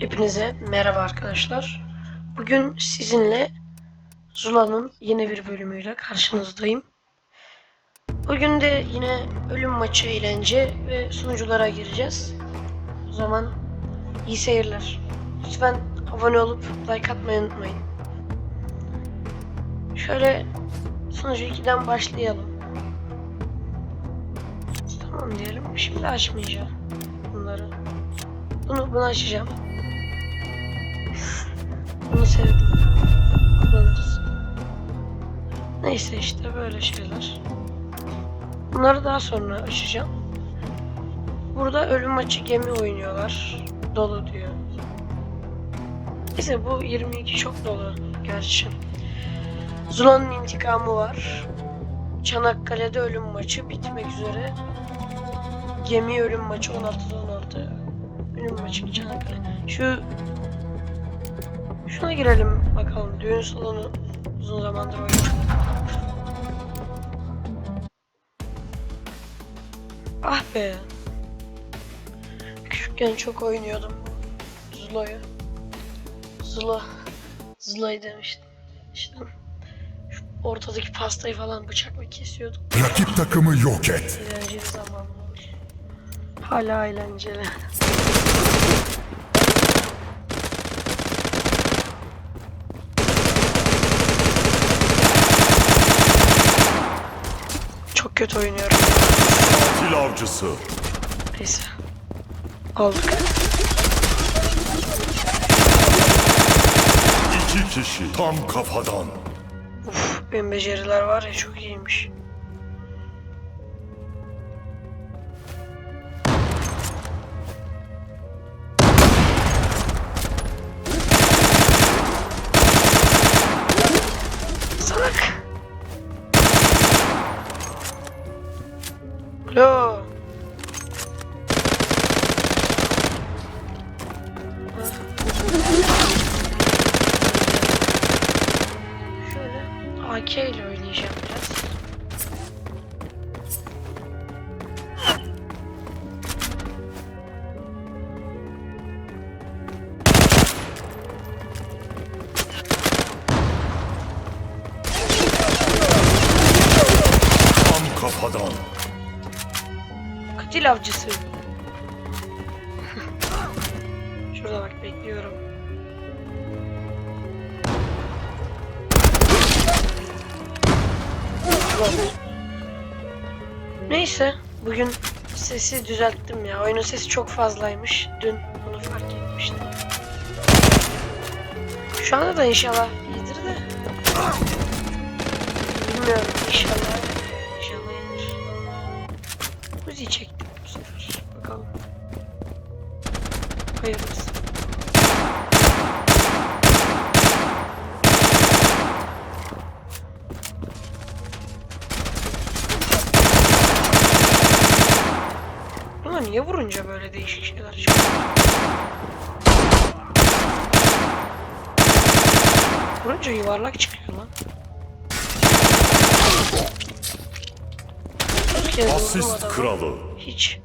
Hepinize merhaba arkadaşlar. Bugün sizinle Zula'nın yeni bir bölümüyle karşınızdayım. Bugün de yine ölüm maçı eğlence ve sunuculara gireceğiz. O zaman iyi seyirler. Lütfen abone olup like atmayı unutmayın. Şöyle sunucu 2'den başlayalım. Tamam diyelim. Şimdi açmayacağım bunları. Bunu bunu açacağım. Bunu sevdim. Kullanırız. Neyse işte böyle şeyler. Bunları daha sonra açacağım. Burada ölüm maçı gemi oynuyorlar. Dolu diyor. Neyse bu 22 çok dolu gerçi. Zula'nın intikamı var. Çanakkale'de ölüm maçı bitmek üzere. Gemi ölüm maçı 16'da 16. Ölüm maçı Çanakkale. Şu Şuna girelim bakalım. Düğün salonu uzun zamandır oynuyor. Ah be. Küçükken çok oynuyordum. Zula'yı. Zula. Zula'yı demiştim. İşte şu ortadaki pastayı falan bıçakla kesiyorduk. Rakip takımı yok et. Eğlenceli zamanlar. Hala eğlenceli. Kötü oynuyorum. Fil avcısı. Neyse. Aldık. İki kişi tam kafadan. Uf, benim beceriler var ya çok iyiymiş. Neyse bugün sesi düzelttim ya. Oyunun sesi çok fazlaymış. Dün bunu fark etmiştim. Şu anda da inşallah iyidir de. Bilmiyorum inşallah. Vurunca yuvarlak çıkıyor lan. Bir kez vurdum Asist adamı. kralı. Hiç.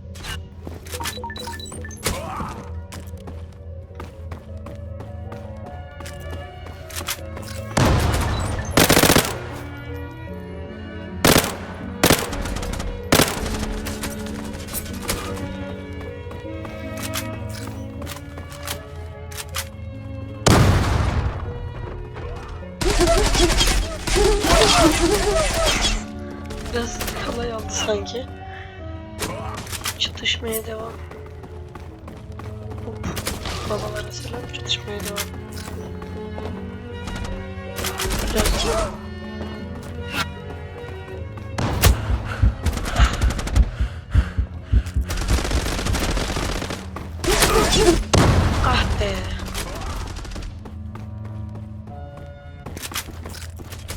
Sanki. Çatışmaya devam. Hop. Babalara selam çatışmaya devam. Biraz. Ah.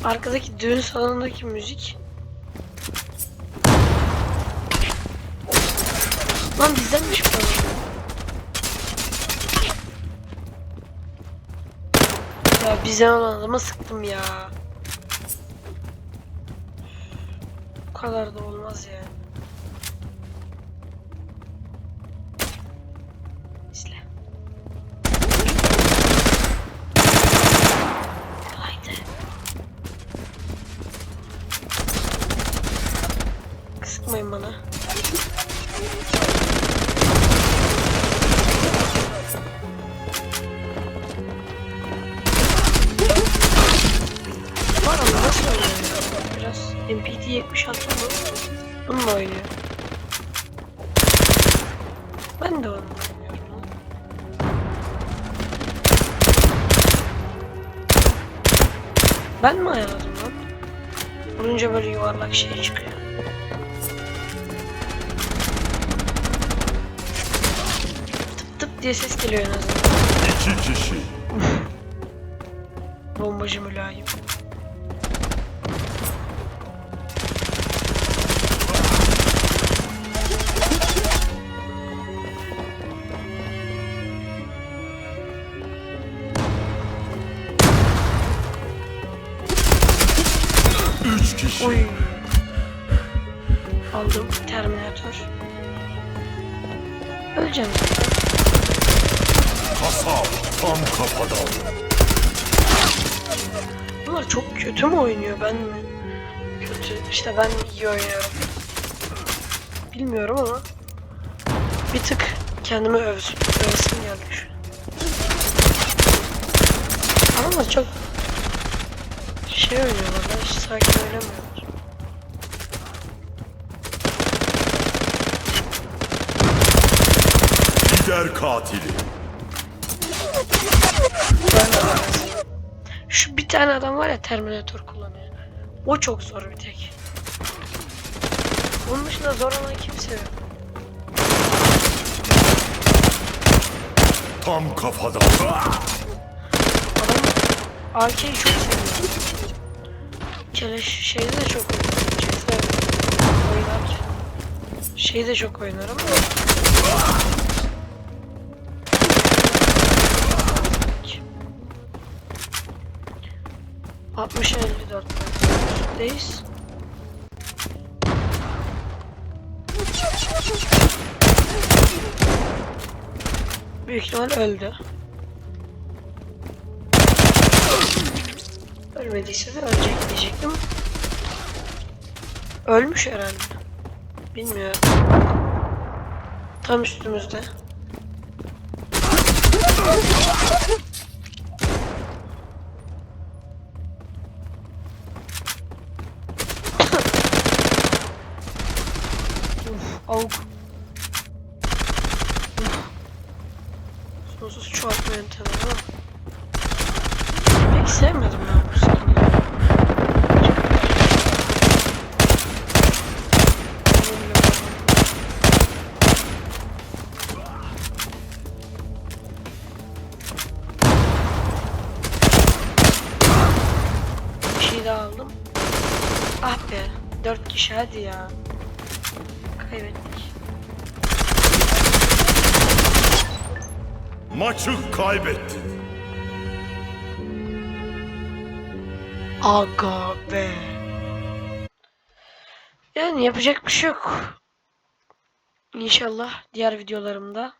Arkadaki düğün salonundaki müzik Lan bizdenmiş bu. Ya bizden olan adama sıktım ya. Bu kadar da olmaz ya. Ben mi ayarladım lan? Vurunca böyle yuvarlak şey çıkıyor. Tıp tıp diye ses geliyor en azından. İki kişi. Bombacı mülayim. Oy. Aldım Terminator. Öleceğim. Kasap. Tam kafadan. Bunlar çok kötü mü oynuyor ben mi? Kötü. İşte ben iyi oynuyorum. Bilmiyorum ama bir tık kendime övs övesim geldi şu. Ama çok şey oynuyorlar. Ben hiç sakin oynamıyorum. Lider katili. Şu bir tane adam var ya Terminator kullanıyor. O çok zor bir tek. Onun dışında zor olan kimse yok. Tam kafadan. Adam AK'yi çok seviyor. Keleş şeyde de çok. Cesur oynar. Şeyi de çok oynar ama Altmış elli dört üstteyiz. Büyük ihtimal öldü. Ölmediyse de ölecek diyecektim. Ölmüş herhalde. Bilmiyorum. Tam üstümüzde. 4 kişi hadi ya. Kaybettik. Maçı kaybettin. Aga be. Yani yapacak bir şey yok. İnşallah diğer videolarımda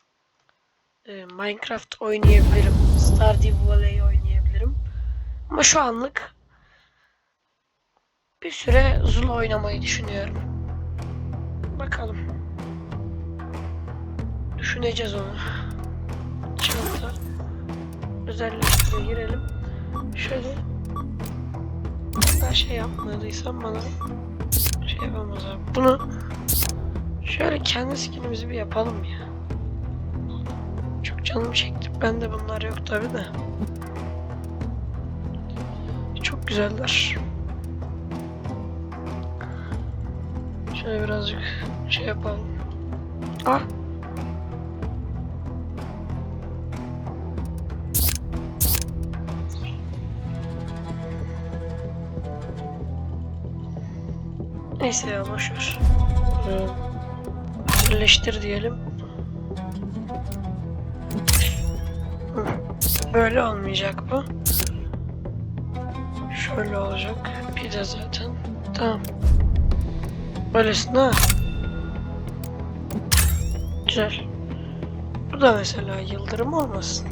e, Minecraft oynayabilirim. Stardew Valley oynayabilirim. Ama şu anlık bir süre Zula oynamayı düşünüyorum. Bakalım. Düşüneceğiz onu. Çanta. Özelleştire girelim. Şöyle ben şey yapmadıysam bana şey yapamaz abi. Bunu şöyle kendi skinimizi bir yapalım ya. Çok canım çekti. Bende bunlar yok tabi de. Çok güzeller. Şöyle birazcık şey yapalım. Ah. Neyse ya boşver. Ee, birleştir diyelim. Böyle olmayacak bu. Şöyle olacak. Bir de zaten. Tamam. Böylesin ha. Güzel. Bu da mesela yıldırım olmasın.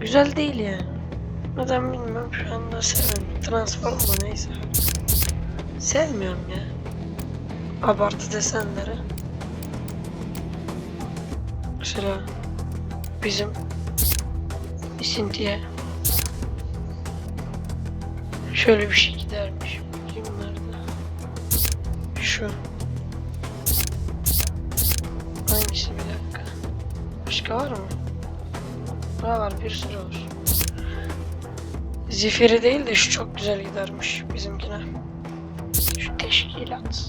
Güzel değil yani. Neden bilmiyorum şu anda sevmiyorum. Transform neyse. Sevmiyorum ya. Abartı desenleri. Mesela bizim isintiye şöyle bir şey gidermiş. Bakayım nerede? Şu. Başka var mı? Ha var bir sürü var. Zifiri değil de şu çok güzel gidermiş bizimkine. Şu teşkilat.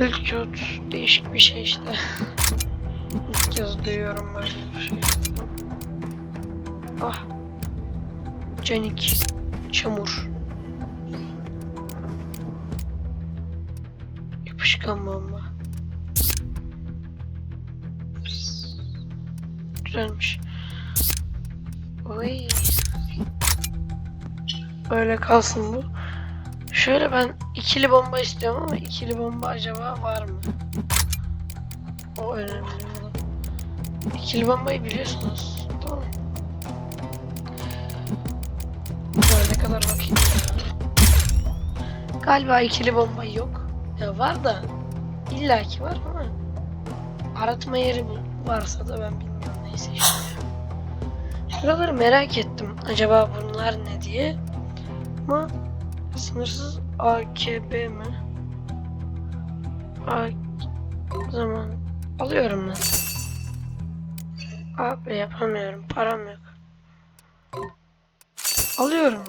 Ülküt değişik bir şey işte. İlk kez duyuyorum böyle bir şey. Ah. Canik. Çamur. Yapışkan bomba. Güzelmiş. Oy. Öyle kalsın bu. Şöyle ben ikili bomba istiyorum ama ikili bomba acaba var mı? O önemli. İkili bombayı biliyorsunuz. Tamam. Böyle kadar bakayım. Galiba ikili bomba yok. Ya var da illaki var ama aratma yeri varsa da ben bilmiyorum neyse işte. Şuraları merak ettim. Acaba bunlar ne diye. Ama sınırsız AKB mi? A zaman alıyorum ben. Abi yapamıyorum. Param yok. Alıyorum.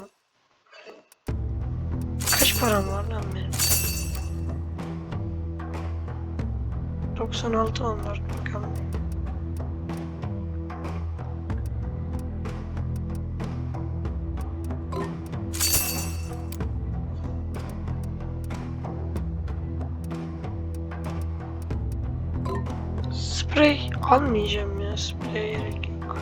Kaç param var lan benim? 96 on var. Bakalım. Sprey almayacağım ya. Sprey gerek yok.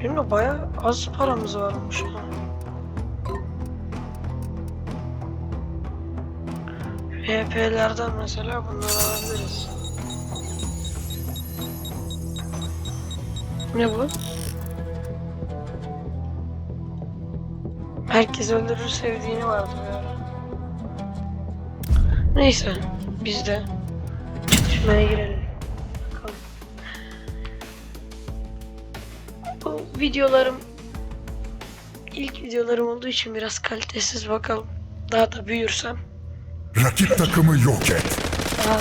Benim de bayağı az paramız varmış ha. VP'lerden mesela bunları alabiliriz. Ne bu? Herkes öldürür sevdiğini vardı ara. Neyse biz de çatışmaya girelim. Bakalım. Bu videolarım ilk videolarım olduğu için biraz kalitesiz bakalım. Daha da büyürsem Rakip takımı yok et. daha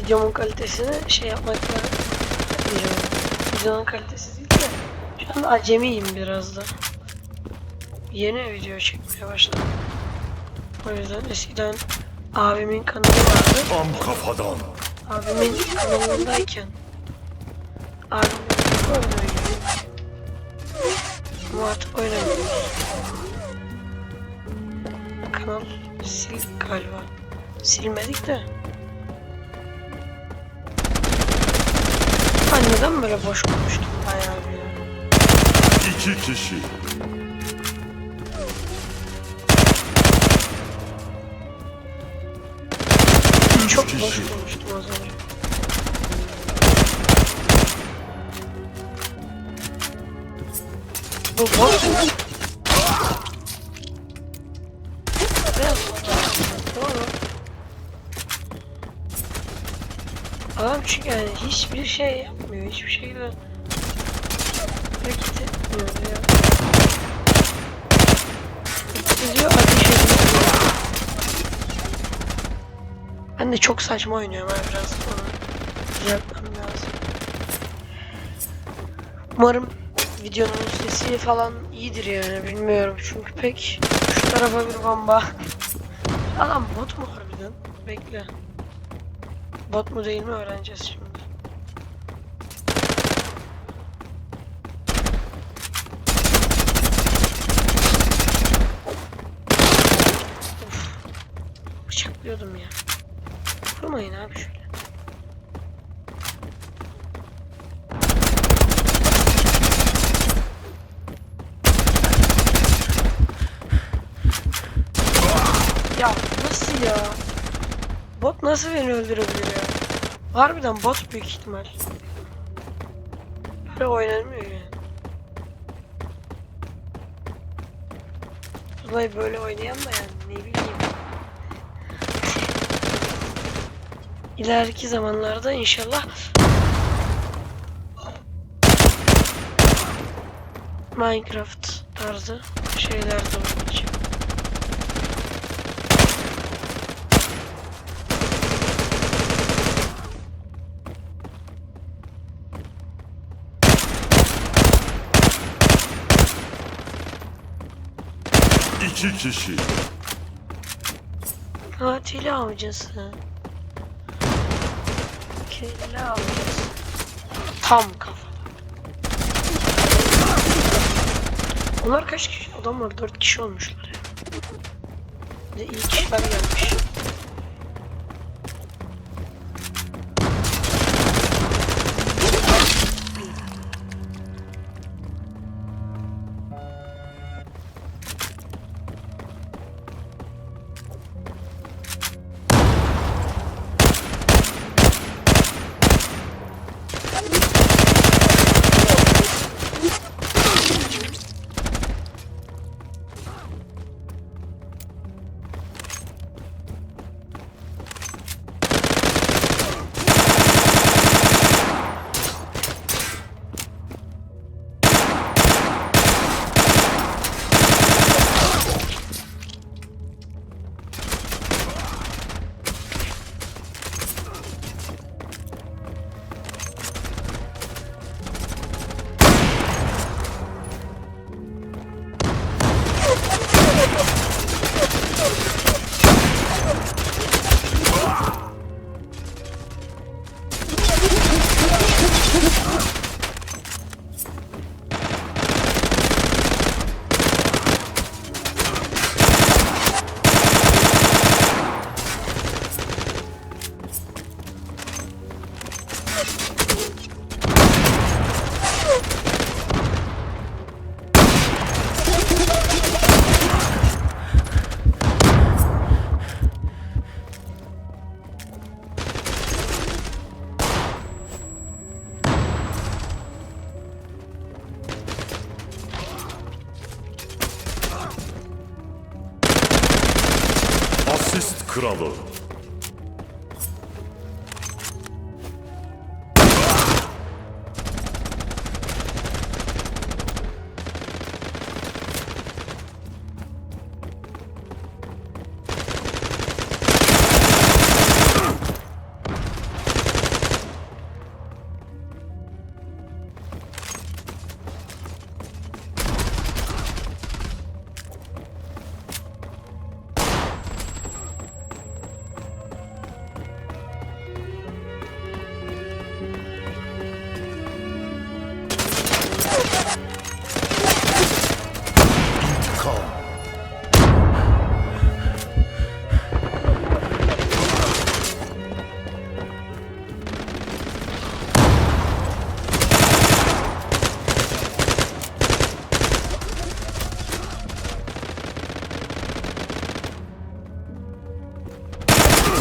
videomun kalitesini şey yapmakla diyeceğim. Videonun kalitesi değil de şu an acemiyim biraz da. Yeni video çekmeye başladım. O yüzden eskiden abimin kanalı vardı. Tam kafadan. Abimin kanalındayken abimin oynuyor. Ama artık oynamıyoruz. Kanal sildik galiba. Silmedik de. Ben neden böyle boş konuştum bayağı bir ya. İki kişi. Çok boş konuştum az önce. Bu boş mu? Adam çünkü yani hiçbir şey yapmıyor. Hiçbir şeyle hareket etmiyor ya. Gidiyor ateş ediyor. Ben de çok saçma oynuyorum ha biraz onu düzeltmem lazım. Umarım videonun sesi falan iyidir yani bilmiyorum çünkü pek şu tarafa bir bomba. Adam bot mu harbiden? Bekle. Bot mu değil mi öğreneceğiz şimdi. Of. Bıçaklıyordum ya. Vurmayın abi şöyle. Ya nasıl ya? Bot nasıl beni öldürebilir ya? Harbiden bot büyük ihtimal. Böyle oynanmıyor yani. Vallahi böyle oynayan da yani ne bileyim. İleriki zamanlarda inşallah Minecraft tarzı şeyler de olacak. İki kişi. Katil avcısı. Kelle avcısı. Tam kafa. Onlar kaç kişi? Adamlar dört kişi olmuşlar ya. De iyi kişiler gelmiş.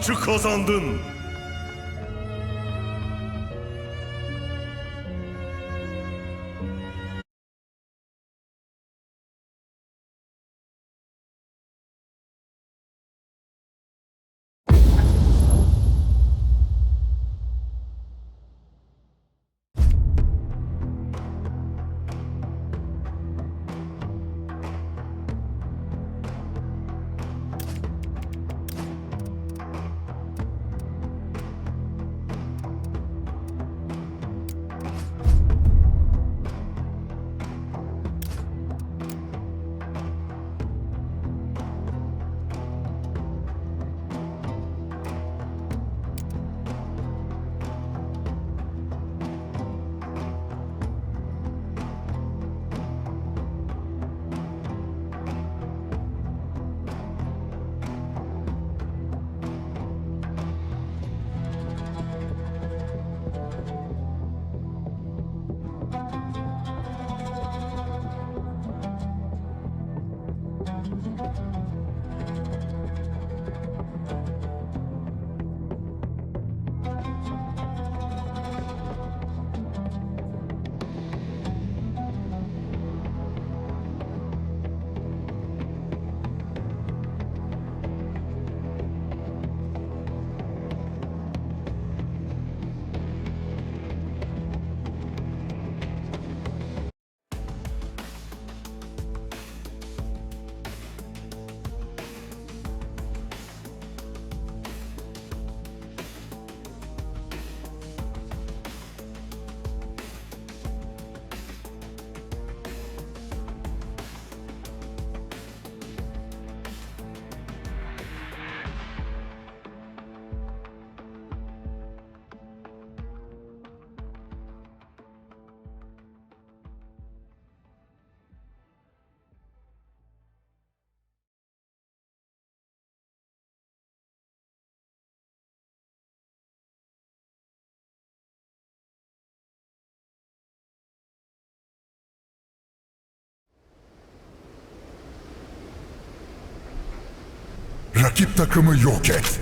Maçı kazandın. Rakip takımı yok et.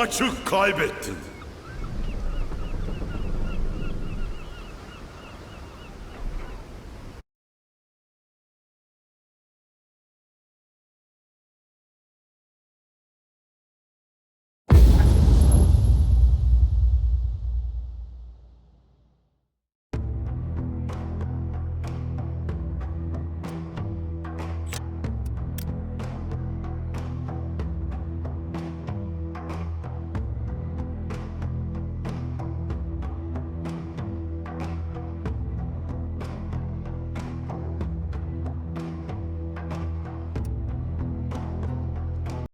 Maçı kaybettin.